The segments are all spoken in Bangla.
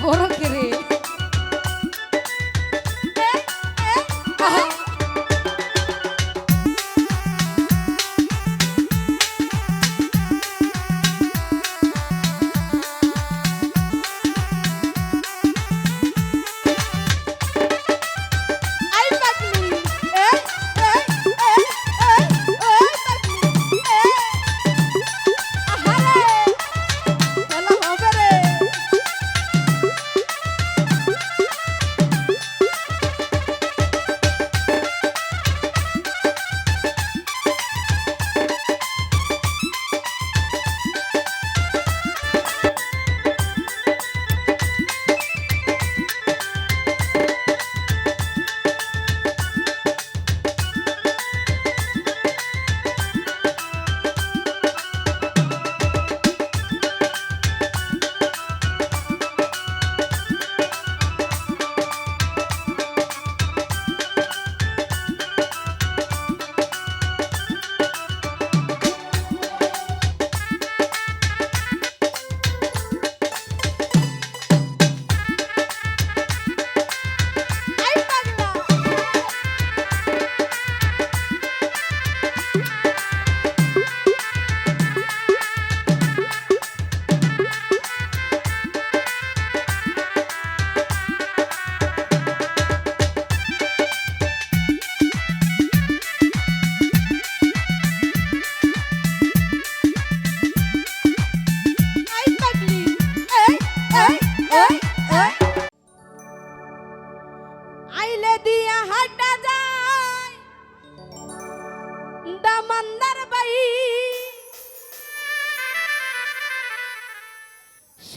ворог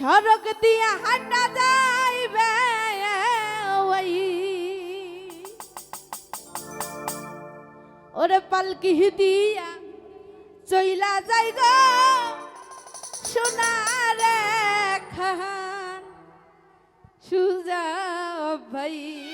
সড়ক দিয়া হাঁটা যাইবে ওই। ওরে পালকি দিয়া চইলা যাই গো সোনারে খান। সুজা ভাই।